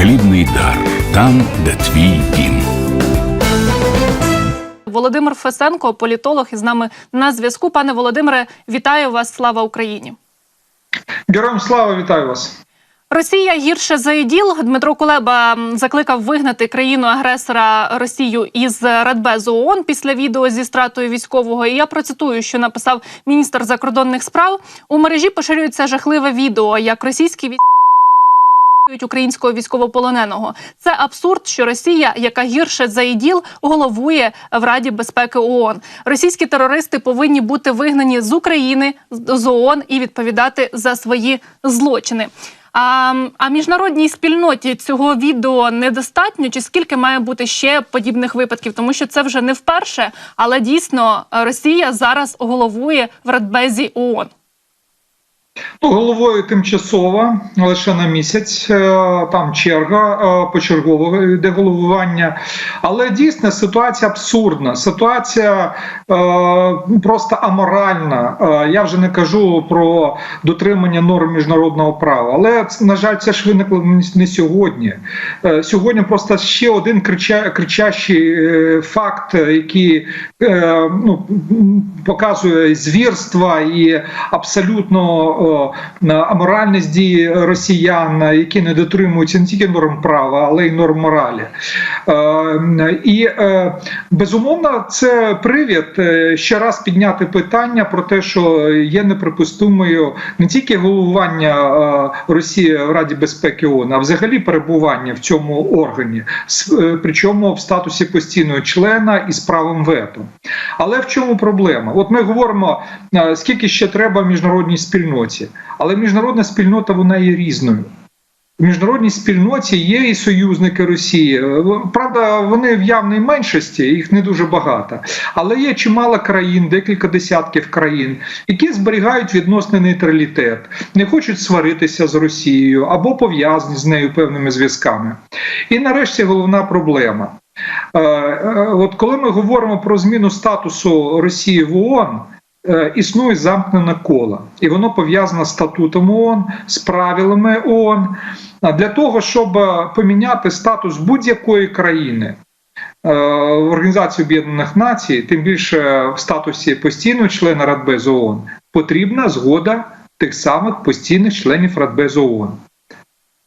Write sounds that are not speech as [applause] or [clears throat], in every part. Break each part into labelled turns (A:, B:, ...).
A: Хлібний дар там, де твій дім.
B: Володимир Фесенко, політолог, із нами на зв'язку. Пане Володимире, вітаю вас! Слава Україні!
C: Героям слава вітаю вас.
B: Росія гірше за іділ. Дмитро Кулеба закликав вигнати країну-агресора Росію із Радбезу ООН після відео зі стратою військового. І я процитую, що написав міністр закордонних справ. У мережі поширюється жахливе відео, як російські військові українського військовополоненого. Це абсурд, що Росія, яка гірше за іділ, головує в Раді безпеки ООН. Російські терористи повинні бути вигнані з України з ООН і відповідати за свої злочини. А, а міжнародній спільноті цього відео недостатньо? Чи скільки має бути ще подібних випадків? Тому що це вже не вперше, але дійсно Росія зараз головує в Радбезі ООН.
C: Ну, головою тимчасово лише на місяць. е, Там черга е, почергово йде головування. Але дійсно ситуація абсурдна. Ситуація е, просто аморальна. Я вже не кажу про дотримання норм міжнародного права. Але на жаль, це ж виникло не сьогодні. Сьогодні просто ще один крича, кричащий факт, який ну, показує звірства і абсолютно аморальність дії росіян, які не дотримуються не тільки норм права, але й норм моралі. Е, І е, безумовно, це привід е, ще раз підняти питання про те, що є неприпустимою не тільки головування Росії в Раді безпеки ООН, а взагалі перебування в цьому органі, причому в статусі постійного члена із правом вето. Але в чому проблема? От ми говоримо, скільки ще треба міжнародній спільноті, але міжнародна спільнота вона є різною. В міжнародній спільноті є і союзники Росії. Е, Правда, вони в явній меншості, їх не дуже багато. Але є чимало країн, декілька десятків країн, які зберігають відносний нейтралітет, не хочуть сваритися з Росією або пов'язані з нею певними зв'язками. І нарешті головна проблема. Е, е, От коли ми говоримо про зміну статусу Росії в ООН, існує замкнене коло, і воно пов'язане з статутом ООН, з правилами ООН. Для того, щоб е, поміняти статус будь-якої країни е, в Організації Об'єднаних Націй, тим більше в статусі постійного члена Радбезу ООН, потрібна згода тих самих постійних членів Радбезу ООН.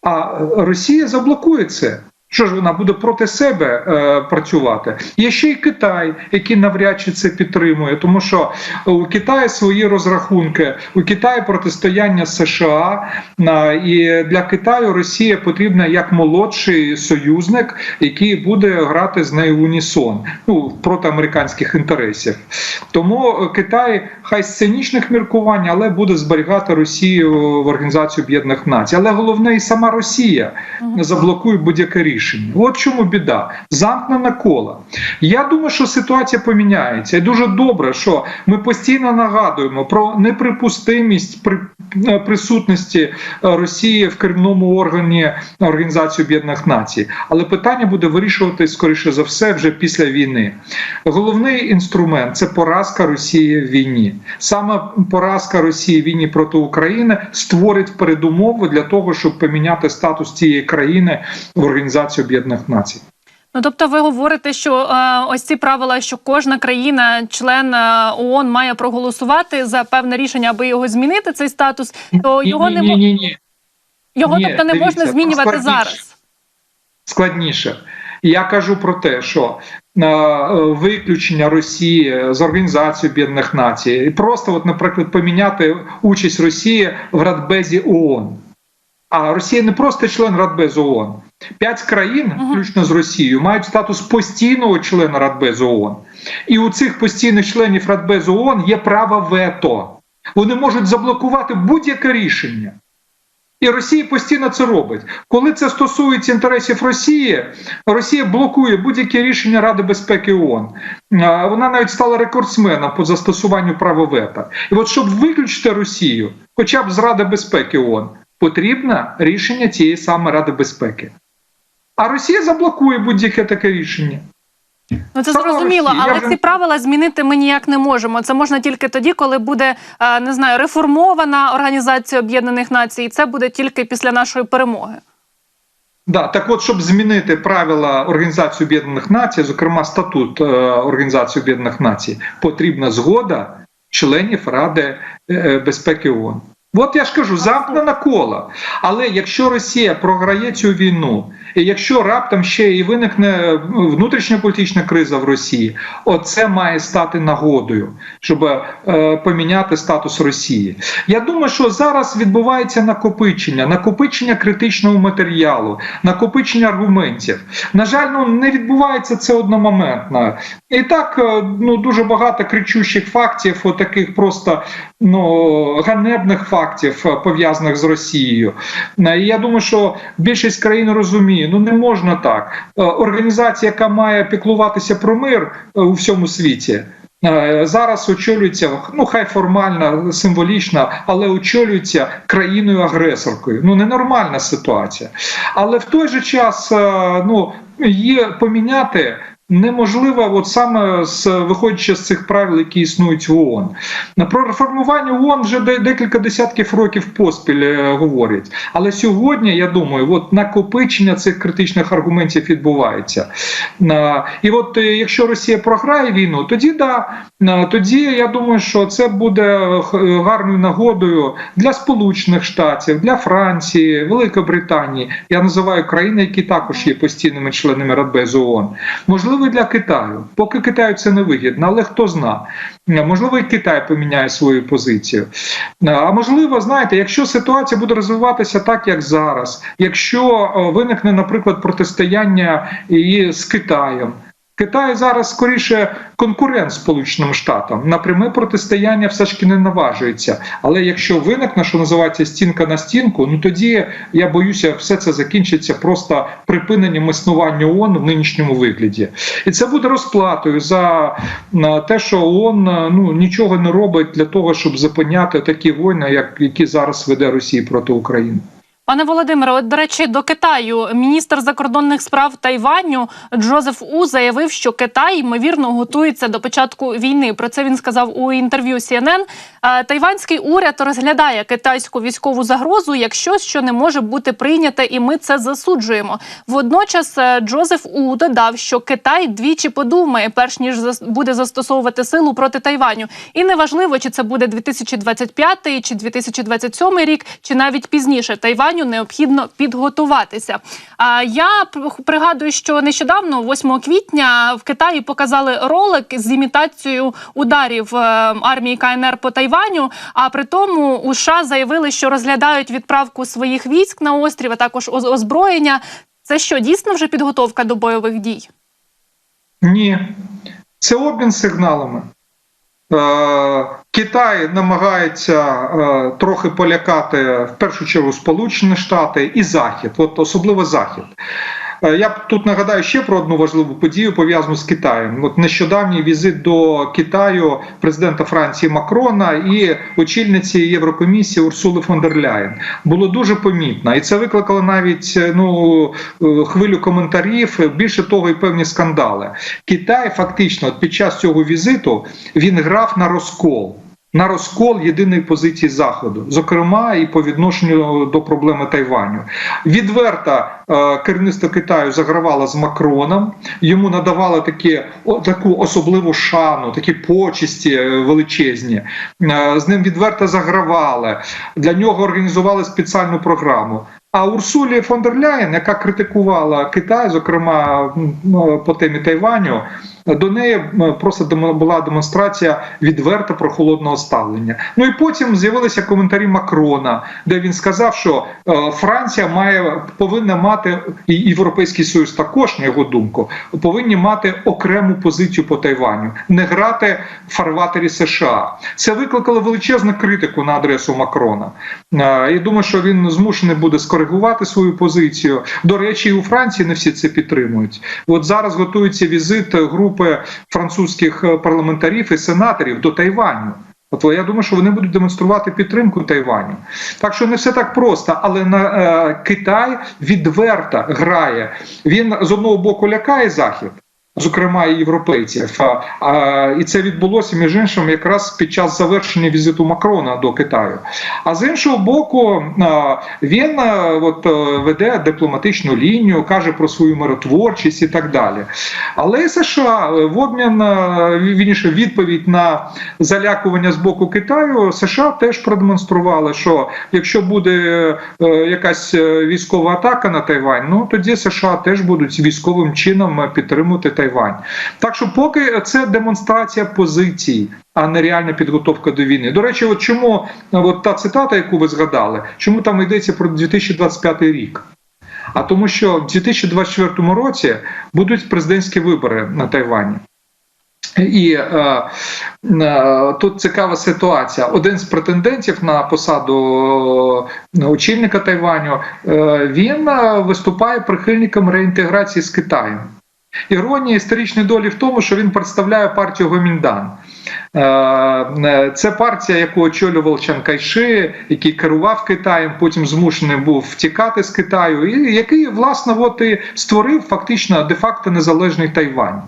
C: А Росія заблокує це. Що ж вона буде проти себе е, працювати? Є ще й Китай, який навряд чи це підтримує, тому що у Китаї свої розрахунки, у Китаї протистояння США, е, і для Китаю Росія потрібна як молодший союзник, який буде грати з нею в унісон ну, проти американських інтересів. Тому Китай хай з цинічних міркувань, але буде зберігати Росію в Організацію Об'єднаних Націй. Але головне, і сама Росія заблокує будь-яке рішення. От чому біда. Замкнене коло. Я думаю, що ситуація поміняється. І дуже добре, що ми постійно нагадуємо про неприпустимість при е, присутності е, Росії в керівному органі Організації Об'єднаних Націй. Але питання буде вирішувати скоріше за все вже після війни. Головний інструмент це поразка Росії в війні. Саме поразка Росії в війні проти України створить передумови для того, щоб поміняти статус цієї країни в Організації Об'єднаних Націй.
B: Ну тобто, ви говорите, що е, ось ці правила, що кожна країна, член е, ООН має проголосувати за певне рішення, аби його змінити, цей статус, то його не
C: ні, ні, ні.
B: його
C: ні,
B: тобто не
C: дивіться,
B: можна змінювати
C: складніше.
B: зараз.
C: складніше. Я кажу про те, що е, виключення Росії з Організації Об'єднаних Націй, і просто, от, наприклад, поміняти участь Росії в Радбезі ООН. А Росія не просто член Радбезу ООН. П'ять країн, включно з Росією, мають статус постійного члена Радбезу ООН. І у цих постійних членів Радбезу ООН є право вето. Вони можуть заблокувати будь-яке рішення. І Росія постійно це робить. Коли це стосується інтересів Росії, Росія блокує будь-які рішення Ради безпеки ООН. Вона навіть стала рекордсменом по застосуванню права вето. І от щоб виключити Росію, хоча б з Ради безпеки ООН, потрібне рішення цієї саме Ради безпеки. А Росія заблокує будь-яке таке рішення.
B: Ну це
C: Саме
B: зрозуміло,
C: Росія.
B: але
C: Я вже-
B: ці правила змінити ми ніяк не можемо. Це можна тільки тоді, коли буде е, не знаю, реформована Організація Об'єднаних Націй. І це буде тільки після нашої перемоги.
C: Да, так от, щоб змінити правила Організації Об'єднаних Націй, зокрема статут е, Організації Об'єднаних Націй, потрібна згода членів Ради е, безпеки ООН. От я ж кажу, замкнена коло. Але якщо Росія програє цю війну, і якщо раптом ще і виникне внутрішня політична криза в Росії, оце має стати нагодою, щоб е, поміняти статус Росії. Я думаю, що зараз відбувається накопичення, накопичення критичного матеріалу, накопичення аргументів. На жаль, ну не відбувається це одномоментно. І так е, ну дуже багато кричущих фактів, отаких просто ну ганебних фактів е, пов'язаних з Росією. Е, І я думаю, що більшість країн розуміє, ну не можна так. Е, Організація, яка має піклуватися про мир у всьому світі. Зараз очолюється, ну хай формально, символічно, але очолюється країною-агресоркою. Ну ненормальна ситуація. Але в той же час ну, є поміняти неможливо, от саме з виходячи з цих правил, які існують в ООН. Про реформування ООН вже декілька десятків років поспіль е, говорять. Але сьогодні, я думаю, от накопичення цих критичних аргументів відбувається. Е, І от е, якщо Росія програє війну, тоді да, е, тоді я думаю, що це буде гарною нагодою для Сполучених Штатів, для Франції, Великої Британії. Я називаю країни, які також є постійними членами Радбезу ООН. Можливо, і для Китаю. Поки Китаю це не вигідно, але хто зна. Можливо, і Китай поміняє свою позицію. А можливо, знаєте, якщо ситуація буде розвиватися так, як зараз, якщо е, виникне, наприклад, протистояння і з Китаєм. Китай зараз скоріше конкурент Сполученим Штатам. На пряме протистояння все ж таки не наважується. Але якщо виникне, що називається стінка на стінку, ну тоді я боюся, все це закінчиться просто припиненням існування ООН в нинішньому вигляді. І це буде розплатою за те, що ООН ну нічого не робить для того, щоб зупиняти такі війни, як які зараз веде Росія проти України.
B: Пане Володимире, до речі, до Китаю міністр закордонних справ Тайваню Джозеф У заявив, що Китай ймовірно готується до початку війни. Про це він сказав у інтерв'ю CNN. Тайванський уряд розглядає китайську військову загрозу як щось, що не може бути прийняте, і ми це засуджуємо. Водночас е, Джозеф У додав, що Китай двічі подумає, перш ніж буде застосовувати силу проти Тайваню. І неважливо, чи це буде 2025 чи 2027 рік, чи навіть пізніше. Тайваню необхідно підготуватися. А я пригадую, що нещодавно, 8 квітня, в Китаї показали ролик з імітацією ударів е, армії КНР по Тайваню. А при тому у США заявили, що розглядають відправку своїх військ на острів, а також озброєння. Це що дійсно вже підготовка до бойових дій?
C: Ні, це обмін сигналами. Е, Китай намагається е, трохи полякати в першу чергу Сполучені Штати і Захід, от особливо Захід. Е, Я б тут нагадаю ще про одну важливу подію пов'язану з Китаєм. От нещодавній візит до Китаю президента Франції Макрона і очільниці Єврокомісії Урсули фон дер Ляєн було дуже помітно, і це викликало навіть е, ну е, хвилю коментарів. Більше того, і певні скандали. Китай фактично під час цього візиту він грав на розкол. На розкол єдиної позиції заходу, зокрема і по відношенню до проблеми Тайваню, відверто е, керівництво Китаю загравало з Макроном, йому надавало такі таку особливу шану, такі почесті е, величезні. Е, з ним відверто загравали. Для нього організували спеціальну програму. А Урсулі фон дер Ляєн, яка критикувала Китай, зокрема по темі Тайваню, до неї просто була демонстрація відверто прохолодного ставлення. Ну і потім з'явилися коментарі Макрона, де він сказав, що е, Франція має повинна мати і Європейський Союз також, на його думку, повинні мати окрему позицію по Тайваню, не грати в фарватері США. Це викликало величезну критику на адресу Макрона. Е, І думаю, що він змушений буде скоригувати свою позицію. До речі, і у Франції не всі це підтримують. От зараз готується візит групи французьких е, парламентарів і сенаторів до Тайваню. От я думаю, що вони будуть демонструвати підтримку Тайваню. Так що не все так просто, але на е, Китай відверто грає. Він з одного боку лякає захід. Зокрема, і європейців, і це відбулося між іншим якраз під час завершення візиту Макрона до Китаю. А з іншого боку, він от, е, веде дипломатичну лінію, каже про свою миротворчість і так далі. Але США е, в обмін е, вірніше, відповідь на залякування з боку Китаю, США теж продемонстрували, що якщо буде якась військова атака на Тайвань, ну тоді США теж будуть військовим чином підтримувати Тайвань. Так що, поки це демонстрація позицій, а не реальна підготовка до війни. До речі, от чому от та цитата, яку ви згадали, чому там йдеться про 2025 рік? А тому, що в 2024 році будуть президентські вибори на Тайвані. І е, е, тут цікава ситуація. Один з претендентів на посаду е, очільника Тайваню е, він е, виступає прихильником реінтеграції з Китаєм. Іронія історичної долі в тому, що він представляє партію Гоміндан. Е, е, Це партія, яку очолював Чан Кайши, який керував Китаєм, потім змушений був втікати з Китаю, і який власне от і створив фактично де-факто незалежний Тайвань.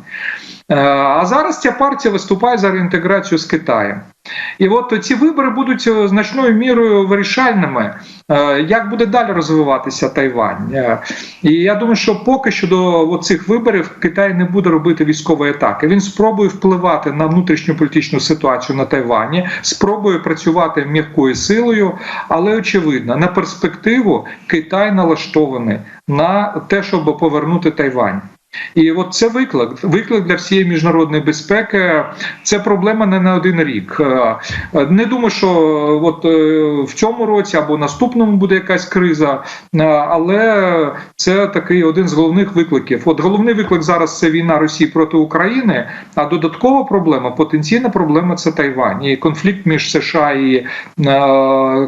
C: Е, А зараз ця партія виступає за реінтеграцію з Китаєм. І от ці вибори будуть е, значною мірою вирішальними, е, як буде далі розвиватися Тайвань. Е, І я думаю, що поки що до цих виборів Китай не буде робити військової атаки. Він спробує впливати на внутрішню політичну ситуацію на Тайвані, спробує працювати м'якою силою, але очевидно, на перспективу Китай налаштований на те, щоб повернути Тайвань. І от це виклик, виклик для всієї міжнародної безпеки. Це проблема не на один рік. Е, Не думаю, що от е, в цьому році або наступному буде якась криза, е, але це такий один з головних викликів. От головний виклик зараз це війна Росії проти України. А додаткова проблема, потенційна проблема це Тайвань і конфлікт між США і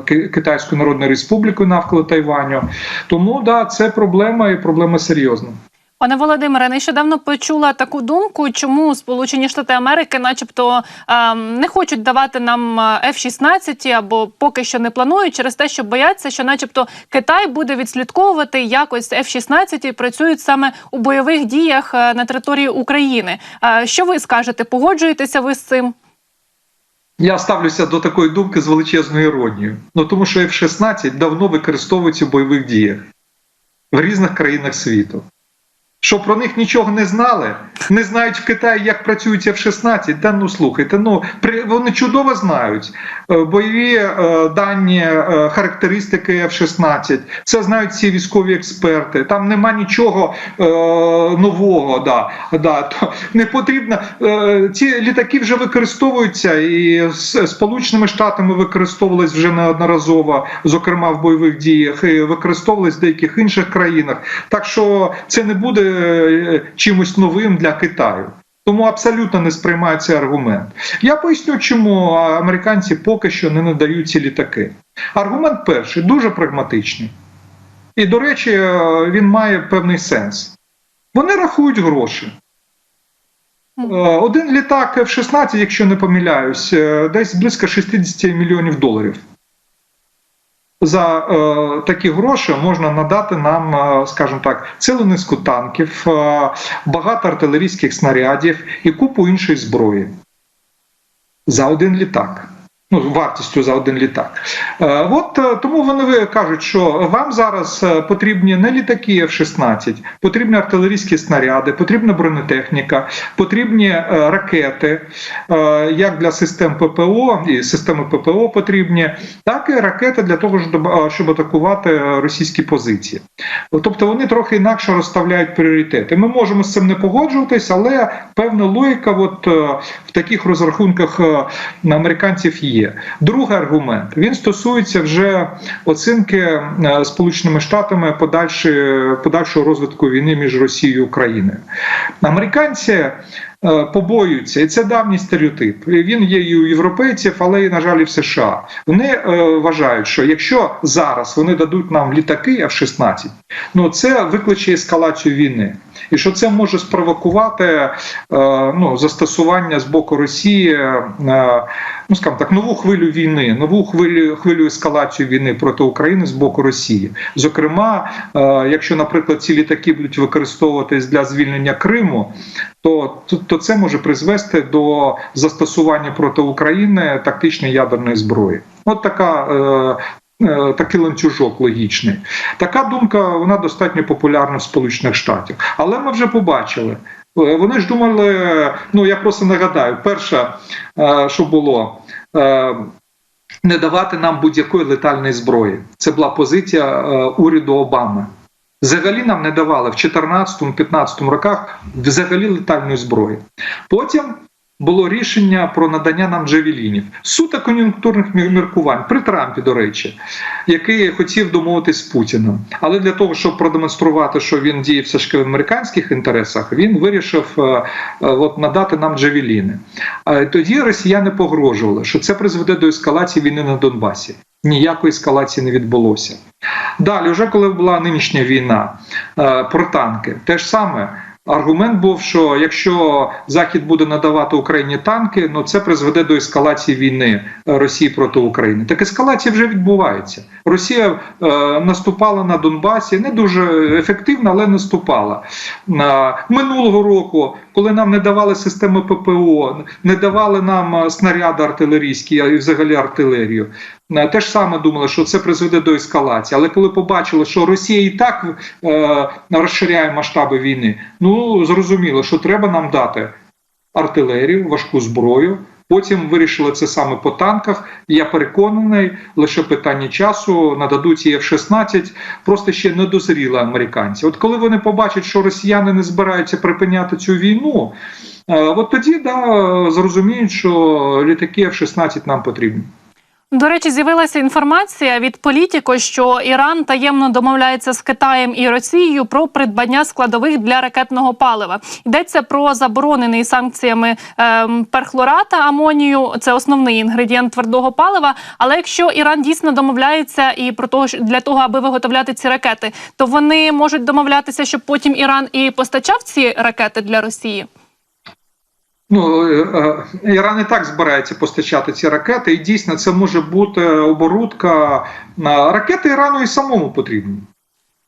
C: Китайською Народною Республікою навколо Тайваню. Тому да, це проблема і проблема серйозна.
B: Пане Володимире, нещодавно почула таку думку, чому Сполучені Штати Америки, начебто, ем, не хочуть давати нам е, F-16 або поки що не планують, через те, що бояться, що, начебто, Китай буде відслідковувати якось F-16 працюють саме у бойових діях е, на території України. Е, Що ви скажете? Погоджуєтеся ви з цим?
C: Я ставлюся до такої думки з величезною іронією. Ну тому що F-16 давно використовується в бойових діях в різних країнах світу. Що про них нічого не знали, не знають в Китаї, як працюють F-16. Та ну слухайте, ну при вони чудово знають е, бойові е, дані, е, характеристики F-16. Це знають всі військові експерти. Там нема нічого е, нового. Да, да. То не потрібно. Е, ці літаки вже використовуються, і з Сполученими Штатами використовувались вже неодноразово, зокрема в бойових діях, і використовувались в деяких інших країнах. Так що це не буде чимось новим для Китаю. Тому абсолютно не сприймаю цей аргумент. Я поясню, чому американці поки що не надають ці літаки. Аргумент перший дуже прагматичний. І, до речі, е, він має певний сенс. Вони рахують гроші. Е, Один літак F-16, якщо не помиляюсь, е, десь близько 60 мільйонів доларів. За е, такі гроші можна надати нам, е, скажімо так, цілу низку танків, е, багато артилерійських снарядів і купу іншої зброї за один літак. Ну, вартістю за один літак. Е, от е, тому вони кажуть, що вам зараз е, потрібні не літаки F-16, потрібні артилерійські снаряди, потрібна бронетехніка, потрібні ракети, як для систем ППО і системи ППО потрібні, так і ракети для того, щоб, атакувати російські позиції. Тобто вони трохи інакше розставляють пріоритети. Ми можемо з цим не погоджуватись, але певна логіка от, в таких розрахунках е, американців є. Другий аргумент він стосується вже оцінки е, Сполученими Штатами подальшого розвитку війни між Росією і Україною. Американці е, побоюються, і це давній стереотип. Він є і у європейців, але і, на жаль, і в США. Вони е, вважають, що якщо зараз вони дадуть нам літаки F-16, ну це викличе ескалацію війни. І що це може спровокувати е, ну, застосування з боку Росії, е, ну скажімо так, нову хвилю війни, нову хвилю хвилю ескалацію війни проти України з боку Росії. Зокрема, е, якщо, наприклад, ці літаки будуть використовуватись для звільнення Криму, то, то, то це може призвести до застосування проти України тактичної ядерної зброї. От така. Е, Такий ланцюжок логічний. Така думка вона достатньо популярна в Сполучених Штатах. Але ми вже побачили. Е, Вони ж думали, ну я просто нагадаю, перше, е, що було, не давати нам будь-якої летальної зброї. Це була позиція уряду Обами. Взагалі нам не давали в 2014-2015 роках взагалі летальної зброї. Потім було рішення про надання нам джавелінів. Суто кон'юнктурних міркувань при Трампі, до речі, який хотів домовитись з Путіним. Але для того, щоб продемонструвати, що він діє все ж в американських інтересах, він вирішив е, е, от, надати нам джавеліни. А тоді росіяни погрожували, що це призведе до ескалації війни на Донбасі. Ніякої ескалації не відбулося. Далі, вже коли була нинішня війна е, про танки, те ж саме. Аргумент був, що якщо Захід буде надавати Україні танки, ну це призведе до ескалації війни е, Росії проти України. Так ескалація вже відбувається. Росія е, наступала на Донбасі не дуже ефективно, але наступала. Е, минулого року, коли нам не давали системи ППО, не давали нам е, снаряди артилерійські, і взагалі артилерію. Е, Те ж саме думали, що це призведе до ескалації. Але коли побачили, що Росія і так е, розширяє масштаби війни, ну зрозуміло, що треба нам дати артилерію, важку зброю. Потім вирішили це саме по танках. Я переконаний, лише питання часу нададуть і F-16, просто ще не дозріли американці. От коли вони побачать, що росіяни не збираються припиняти цю війну, е, от тоді да, зрозуміють, що літаки F-16 нам потрібні.
B: До речі, з'явилася інформація від політіко, що Іран таємно домовляється з Китаєм і Росією про придбання складових для ракетного палива. Йдеться про заборонений санкціями ем, перхлората амонію. Це основний інгредієнт твердого палива. Але якщо Іран дійсно домовляється і про того для того, аби виготовляти ці ракети, то вони можуть домовлятися, щоб потім Іран і постачав ці ракети для Росії.
C: Ну, е, е, Іран і так збирається постачати ці ракети, і дійсно це може бути оборудка. Ракети Ірану і самому потрібні.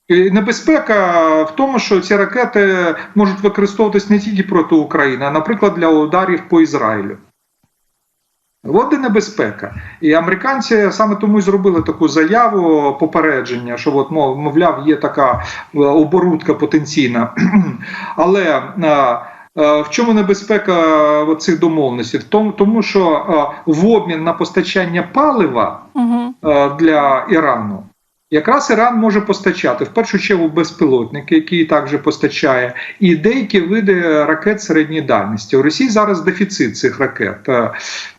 C: І небезпека в тому, що ці ракети можуть використовуватись не тільки проти України, а, наприклад, для ударів по Ізраїлю. От де небезпека. І американці саме тому і зробили таку заяву попередження, що от, мовляв, є така е, оборудка потенційна. [clears throat] Але е, е, в чому небезпека е, цих домовленостей? В тому, що е, в обмін на постачання палива
B: Угу.
C: е, для Ірану. Якраз Іран може постачати в першу чергу безпілотники, які також постачає, і деякі види ракет середньої дальності. У Росії зараз дефіцит цих ракет. е,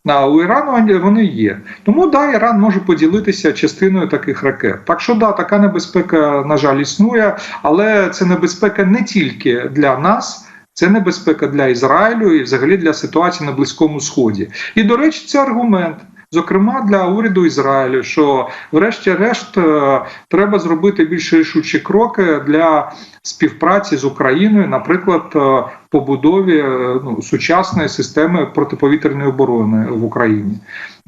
C: А у Ірану вони є. Тому да, Іран може поділитися частиною таких ракет. Так що да, така небезпека, на жаль, існує, але це небезпека не тільки для нас. Це небезпека для Ізраїлю і взагалі для ситуації на Близькому Сході. І, до речі, це аргумент. Зокрема, для уряду Ізраїлю, що, врешті-решт, е, треба зробити більш рішучі кроки для співпраці з Україною, наприклад, е, побудові е, ну, сучасної системи протиповітряної оборони в Україні,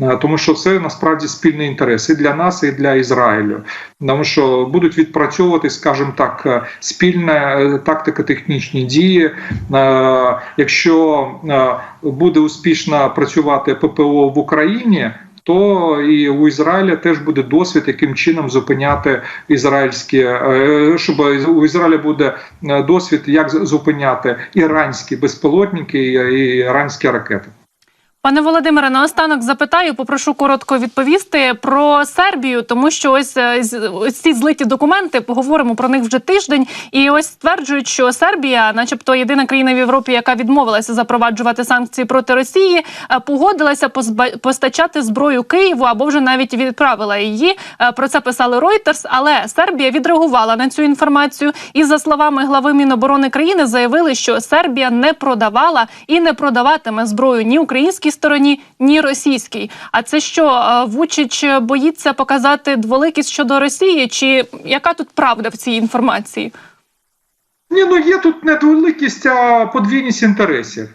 C: Е, тому що це насправді спільний інтерес і для нас, і для Ізраїлю, тому що будуть відпрацьовувати, скажімо так, е, спільне е, тактико-технічні дії. Якщо буде успішно працювати ППО в Україні. То і у Ізраїля теж буде досвід, яким чином зупиняти ізраїльські, е, щоб у Ізраїля буде е, досвід, як зупиняти іранські безпілотники і і іранські ракети.
B: Пане Володимире, наостанок запитаю, попрошу коротко відповісти про Сербію, тому що ось, е, ось ці злиті документи, поговоримо про них вже тиждень. І ось стверджують, що Сербія, начебто єдина країна в Європі, яка відмовилася запроваджувати санкції проти Росії, е, погодилася постачати зброю Києву або вже навіть відправила її. Е, Про це писали Reuters, але Сербія відреагувала на цю інформацію. І за словами глави Міноборони країни, заявили, що Сербія не продавала і не продаватиме зброю ні українській стороні, ні російській. А це що е, Вучич боїться показати дволикість щодо Росії? Чи яка тут правда в цій інформації?
C: Ні, ну є тут не дволикість, а подвійність інтересів.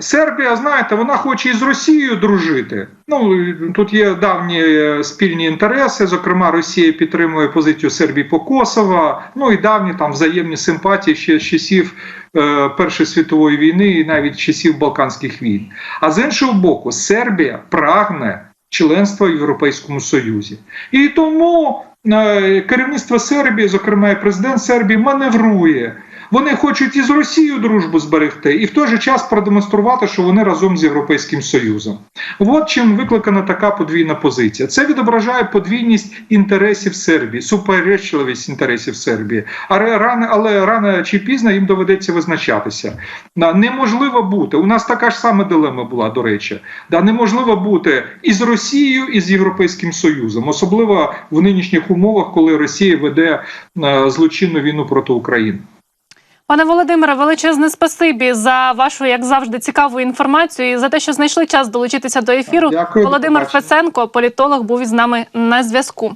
C: Сербія, знаєте, вона хоче із Росією дружити. Ну тут є давні е, спільні інтереси. Зокрема, Росія підтримує позицію Сербії по Косово. Ну і давні там взаємні симпатії ще з часів е, Першої світової війни і навіть часів Балканських війн. А з іншого боку, Сербія прагне членства в Європейському Союзі, і тому е, керівництво Сербії, зокрема і президент Сербії, маневрує. Вони хочуть із Росією дружбу зберегти і в той же час продемонструвати, що вони разом з Європейським Союзом. От чим викликана така подвійна позиція. Це відображає подвійність інтересів Сербії, суперечливість інтересів Сербії. Але рано, але рано чи пізно їм доведеться визначатися. Неможливо бути. У нас така ж сама дилема була, до речі. Неможливо бути і з Росією, і з Європейським Союзом, особливо в нинішніх умовах, коли Росія веде е, злочинну війну проти України.
B: Пане Володимире, величезне спасибі за вашу, як завжди, цікаву інформацію і за те, що знайшли час долучитися до ефіру.
C: Дякую,
B: Володимир
C: Феценко,
B: Фесенко, політолог, був із нами на зв'язку.